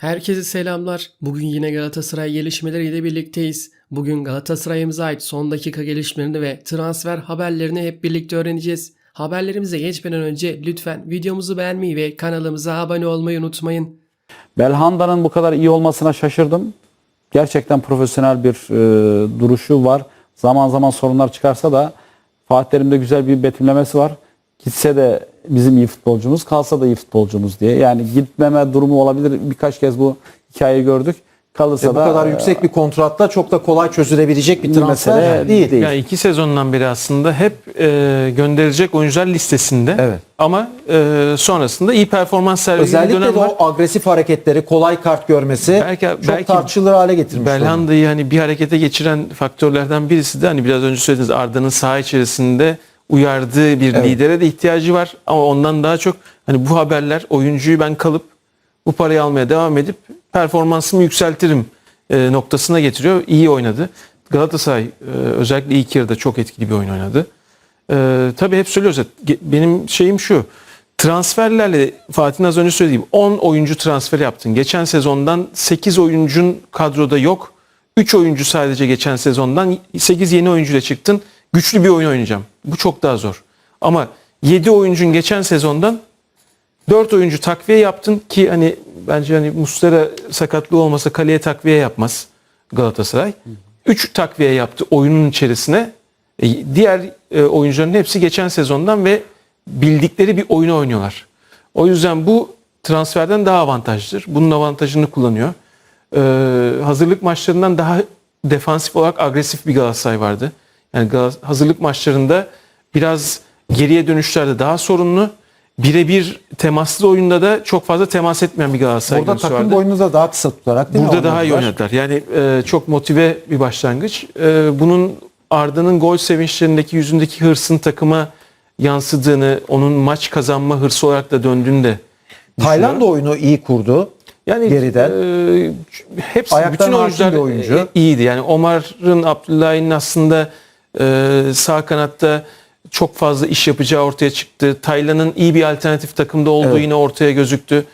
Herkese selamlar. Bugün yine Galatasaray gelişmeleriyle birlikteyiz. Bugün Galatasaray'ımıza ait son dakika gelişmelerini ve transfer haberlerini hep birlikte öğreneceğiz. Haberlerimize geçmeden önce lütfen videomuzu beğenmeyi ve kanalımıza abone olmayı unutmayın. Belhanda'nın bu kadar iyi olmasına şaşırdım. Gerçekten profesyonel bir e, duruşu var. Zaman zaman sorunlar çıkarsa da Fatih Terim'de güzel bir betimlemesi var. Gitse de bizim iyi futbolcumuz, kalsa da iyi futbolcumuz diye. Yani gitmeme durumu olabilir. Birkaç kez bu hikayeyi gördük. Kalırsa Ve bu da kadar yüksek bir kontratla çok da kolay çözülebilecek bir transfer mesele değil. değil. Yani iki sezondan beri aslında hep e, gönderilecek oyuncular listesinde. Evet. Ama e, sonrasında iyi performans sergilediği Özellikle dönem de var. o agresif hareketleri, kolay kart görmesi Belki- çok belki tartışılır hale getirmiş. Belhanda'yı hani bir harekete geçiren faktörlerden birisi de hani biraz önce söylediğiniz Arda'nın saha içerisinde uyardığı bir Evet. lidere de ihtiyacı var. Ama ondan daha çok hani bu haberler oyuncuyu ben kalıp bu parayı almaya devam edip performansımı yükseltirim e, noktasına getiriyor. İyi oynadı. Galatasaray e, özellikle ilk yarıda çok etkili bir oyun oynadı. E, tabii hep söylüyoruz. Benim şeyim şu. Transferlerle Fatih'in az önce söylediğim 10 oyuncu transfer yaptın. Geçen sezondan 8 oyuncun kadroda yok. 3 oyuncu sadece geçen sezondan 8 yeni oyuncuyla çıktın. Güçlü bir oyun oynayacağım. Bu çok daha zor. Ama 7 oyuncun geçen sezondan 4 oyuncu takviye yaptın ki hani bence hani Mustera sakatlığı olmasa kaleye takviye yapmaz Galatasaray. 3 takviye yaptı oyunun içerisine. E, Diğer e, oyuncuların hepsi geçen sezondan ve bildikleri bir oyunu oynuyorlar. O yüzden bu transferden daha avantajlıdır. Bunun avantajını kullanıyor. E, hazırlık maçlarından daha defansif olarak agresif bir Galatasaray vardı. Yani hazırlık maçlarında biraz geriye dönüşlerde daha sorunlu. Birebir temaslı oyunda da çok fazla temas etmeyen bir Galatasaray Burada takım vardı. boyunu da daha kısa tutarak değil mi Burada daha iyi oynadılar? Yani e, çok motive bir başlangıç. E, bunun Arda'nın gol sevinçlerindeki yüzündeki hırsın takıma yansıdığını, onun maç kazanma hırsı olarak da döndüğünü de Tayland oyunu iyi kurdu. yani geriden. e, hepsi Ayaktan bütün oyuncular bir oyuncu. e, iyiydi. Yani Omar'ın, Abdullah'ın aslında e, sağ kanatta çok fazla iş yapacağı ortaya çıktı. Taylan'ın iyi bir alternatif takımda olduğu Evet. yine ortaya gözüktü.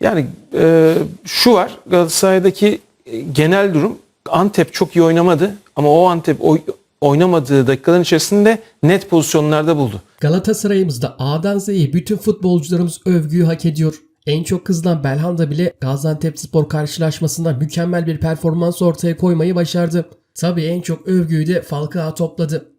Yani e, şu var Galatasaray'daki e, genel durum Antep çok iyi oynamadı ama o Antep oy- oynamadığı dakikaların içerisinde net pozisyonlarda buldu. Galatasaray'ımızda A'dan Z'ye bütün futbolcularımız övgüyü hak ediyor. En çok kızılan Belhanda bile Gaziantepspor karşılaşmasında mükemmel bir performans ortaya koymayı başardı. Tabii en çok övgüyü de Falcao topladı.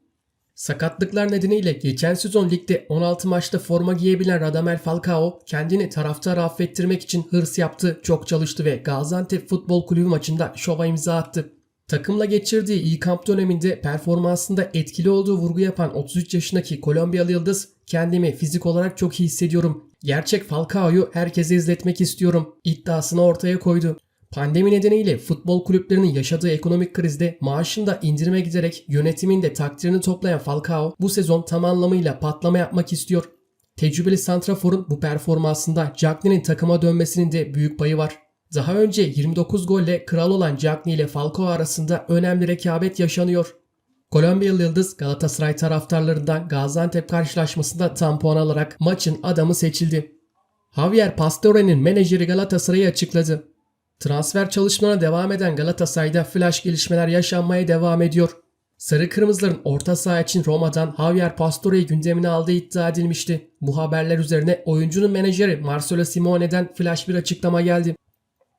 Sakatlıklar nedeniyle geçen sezon ligde 16 maçta forma giyebilen Radamel Falcao kendini taraftara affettirmek için hırs yaptı, çok çalıştı ve Gaziantep Futbol Kulübü maçında şova imza attı. Takımla geçirdiği iyi kamp döneminde performansında etkili olduğu vurgu yapan 33 yaşındaki Kolombiyalı yıldız kendimi fizik olarak çok iyi hissediyorum. Gerçek Falcao'yu herkese izletmek istiyorum iddiasını ortaya koydu. Pandemi nedeniyle futbol kulüplerinin yaşadığı ekonomik krizde maaşında indirime giderek yönetimin de takdirini toplayan Falcao bu sezon tam anlamıyla patlama yapmak istiyor. Tecrübeli Santrafor'un bu performansında Cagney'in takıma dönmesinin de büyük payı var. Daha önce 29 golle kral olan Cagney ile Falcao arasında önemli rekabet yaşanıyor. Kolombiyalı Yıldız Galatasaray taraftarlarından Gaziantep karşılaşmasında tam puan alarak maçın adamı seçildi. Javier Pastore'nin menajeri Galatasaray'ı açıkladı. Transfer çalışmalarına devam eden Galatasaray'da flash gelişmeler yaşanmaya devam ediyor. Sarı Kırmızıların orta saha için Roma'dan Javier Pastore'yi gündemine aldığı iddia edilmişti. Bu haberler üzerine oyuncunun menajeri Marcelo Simone'den flash bir açıklama geldi.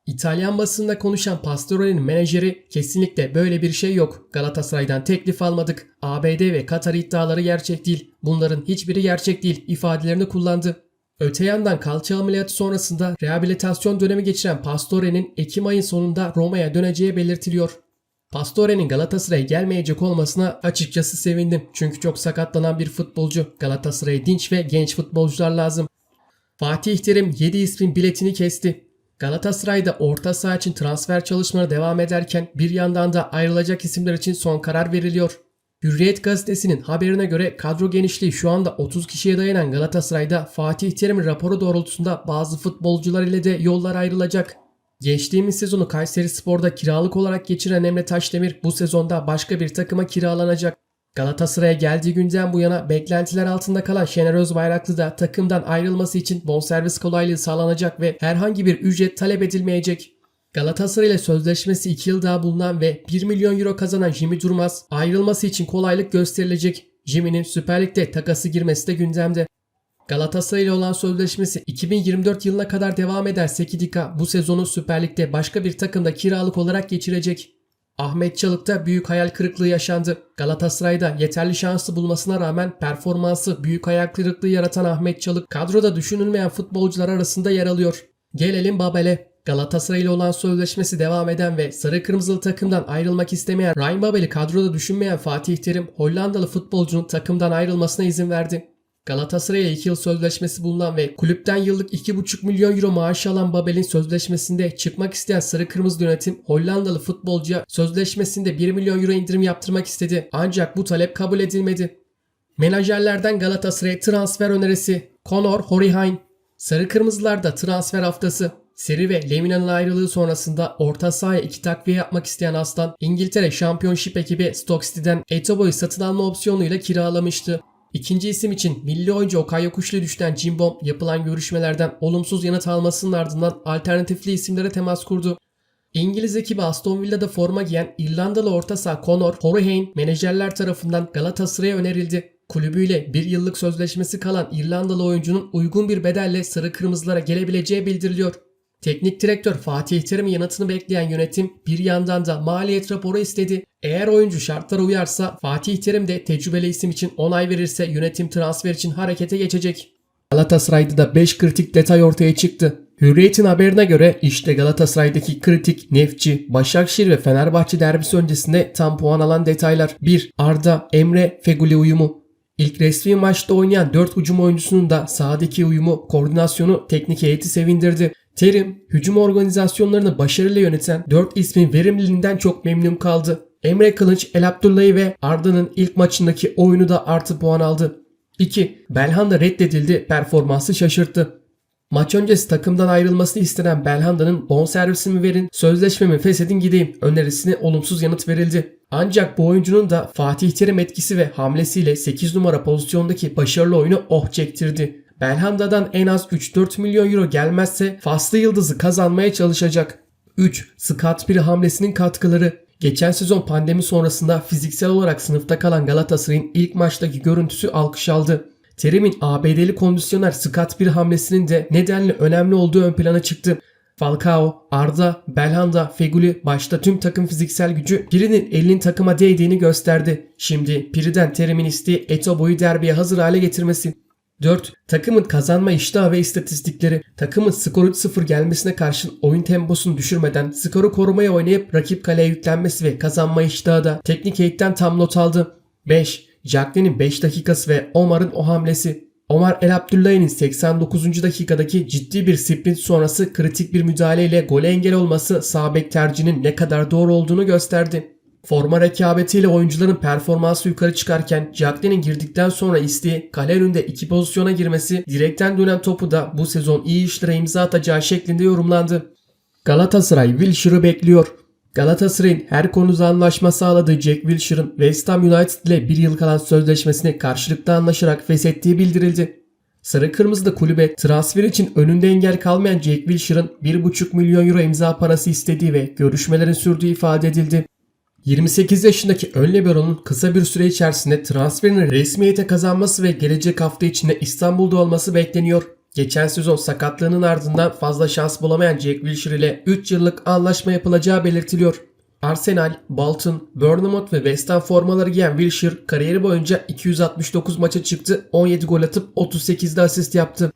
İtalyan basında konuşan Pastore'nin menajeri kesinlikle böyle bir şey yok. Galatasaray'dan teklif almadık. ABD ve Katar iddiaları gerçek değil. Bunların hiçbiri gerçek değil ifadelerini kullandı. Öte yandan kalça ameliyatı sonrasında rehabilitasyon dönemi geçiren Pastore'nin Ekim ayın sonunda Roma'ya döneceği belirtiliyor. Pastore'nin Galatasaray'a gelmeyecek olmasına açıkçası sevindim. Çünkü çok sakatlanan bir futbolcu. Galatasaray'a dinç ve genç futbolcular lazım. Fatih Terim 7 ismin biletini kesti. Galatasaray'da orta saha için transfer çalışmaları devam ederken bir yandan da ayrılacak isimler için son karar veriliyor. Hürriyet gazetesinin haberine göre kadro genişliği şu anda 30 kişiye dayanan Galatasaray'da Fatih Terim'in raporu doğrultusunda bazı futbolcular ile de yollar ayrılacak. Geçtiğimiz sezonu Kayseri Spor'da kiralık olarak geçiren Emre Taşdemir bu sezonda başka bir takıma kiralanacak. Galatasaray'a geldiği günden bu yana beklentiler altında kalan Şener Özbayraklı da takımdan ayrılması için bonservis kolaylığı sağlanacak ve herhangi bir ücret talep edilmeyecek. Galatasaray ile sözleşmesi 2 yıl daha bulunan ve 1 milyon euro kazanan Jimmy Durmaz ayrılması için kolaylık gösterilecek. Jimmy'nin Süper Lig'de takası girmesi de gündemde. Galatasaray ile olan sözleşmesi 2024 yılına kadar devam eden Sekidika bu sezonu Süper Lig'de başka bir takımda kiralık olarak geçirecek. Ahmet Çalık'ta büyük hayal kırıklığı yaşandı. Galatasaray'da yeterli şansı bulmasına rağmen performansı büyük hayal kırıklığı yaratan Ahmet Çalık kadroda düşünülmeyen futbolcular arasında yer alıyor. Gelelim Babel'e. Galatasaray ile olan sözleşmesi devam eden ve sarı kırmızılı takımdan ayrılmak istemeyen Ryan Babel'i kadroda düşünmeyen Fatih Terim Hollandalı futbolcunun takımdan ayrılmasına izin verdi. Galatasaray'a 2 yıl sözleşmesi bulunan ve kulüpten yıllık 2,5 milyon euro maaş alan Babel'in sözleşmesinde çıkmak isteyen sarı kırmızı yönetim Hollandalı futbolcuya sözleşmesinde 1 milyon euro indirim yaptırmak istedi. Ancak bu talep kabul edilmedi. Menajerlerden Galatasaray'a transfer önerisi Conor Horihain. Sarı Kırmızılarda transfer haftası. Seri ve Lemina'nın ayrılığı sonrasında orta sahaya iki takviye yapmak isteyen Aslan, İngiltere Championship ekibi Stoke City'den Etobo'yu satın alma opsiyonuyla kiralamıştı. İkinci isim için milli oyuncu Okay Yokuşlu düşten Cimbom yapılan görüşmelerden olumsuz yanıt almasının ardından alternatifli isimlere temas kurdu. İngiliz ekibi Aston Villa'da forma giyen İrlandalı orta saha Conor Hourihane menajerler tarafından Galatasaray'a önerildi. Kulübüyle bir yıllık sözleşmesi kalan İrlandalı oyuncunun uygun bir bedelle sarı kırmızılara gelebileceği bildiriliyor. Teknik direktör Fatih Terim'in yanıtını bekleyen yönetim bir yandan da maliyet raporu istedi. Eğer oyuncu şartlara uyarsa Fatih Terim de tecrübeli isim için onay verirse yönetim transfer için harekete geçecek. Galatasaray'da da 5 kritik detay ortaya çıktı. Hürriyet'in haberine göre işte Galatasaray'daki kritik Nefçi, Başakşehir ve Fenerbahçe derbisi öncesinde tam puan alan detaylar. 1. Arda, Emre, Feguli uyumu. İlk resmi maçta oynayan 4 hücum oyuncusunun da sahadaki uyumu, koordinasyonu teknik heyeti sevindirdi. Terim, hücum organizasyonlarını başarıyla yöneten 4 ismin verimliliğinden çok memnun kaldı. Emre Kılıç, El Abdullahi ve Arda'nın ilk maçındaki oyunu da artı puan aldı. 2. Belhanda reddedildi, performansı şaşırttı. Maç öncesi takımdan ayrılmasını istenen Belhanda'nın bonservisimi verin, sözleşmemi feshedin gideyim önerisine olumsuz yanıt verildi. Ancak bu oyuncunun da Fatih Terim etkisi ve hamlesiyle 8 numara pozisyondaki başarılı oyunu oh çektirdi. Belhanda'dan en az 3-4 milyon euro gelmezse faslı yıldızı kazanmaya çalışacak. 3. Scott Piri hamlesinin katkıları Geçen sezon pandemi sonrasında fiziksel olarak sınıfta kalan Galatasaray'ın ilk maçtaki görüntüsü alkış aldı. Terim'in ABD'li kondisyoner Scott bir hamlesinin de nedenle önemli olduğu ön plana çıktı. Falcao, Arda, Belhanda, Feguli başta tüm takım fiziksel gücü Piri'nin elinin takıma değdiğini gösterdi. Şimdi Piri'den Terim'in isteği Etobo'yu derbiye hazır hale getirmesi. 4. Takımın kazanma iştahı ve istatistikleri. Takımın skor 3-0 gelmesine karşın oyun temposunu düşürmeden skoru korumaya oynayıp rakip kaleye yüklenmesi ve kazanma iştahı da teknik heyetten tam not aldı. 5. Jacklin'in 5 dakikası ve Omar'ın o hamlesi. Omar El Abdullahi'nin 89. dakikadaki ciddi bir sprint sonrası kritik bir müdahaleyle gole engel olması sağ bek tercihinin ne kadar doğru olduğunu gösterdi. Forma rekabetiyle oyuncuların performansı yukarı çıkarken Jacklin'in girdikten sonra isteği kale önünde iki pozisyona girmesi direkten dönen topu da bu sezon iyi işlere imza atacağı şeklinde yorumlandı. Galatasaray Wilshire'ı bekliyor. Galatasaray'ın her konuda anlaşma sağladığı Jack Wilshire'ın West Ham United ile bir yıl kalan sözleşmesini karşılıklı anlaşarak feshettiği bildirildi. Sarı Kırmızı'da kulübe transfer için önünde engel kalmayan Jack Wilshire'ın 1,5 milyon euro imza parası istediği ve görüşmelerin sürdüğü ifade edildi. 28 yaşındaki ön libero'nun kısa bir süre içerisinde transferini resmiyete kazanması ve gelecek hafta içinde İstanbul'da olması bekleniyor. Geçen sezon sakatlığının ardından fazla şans bulamayan Jack Wilshere ile 3 yıllık anlaşma yapılacağı belirtiliyor. Arsenal, Bolton, Bournemouth ve West Ham formaları giyen Wilshere kariyeri boyunca 269 maça çıktı, 17 gol atıp 38'de asist yaptı.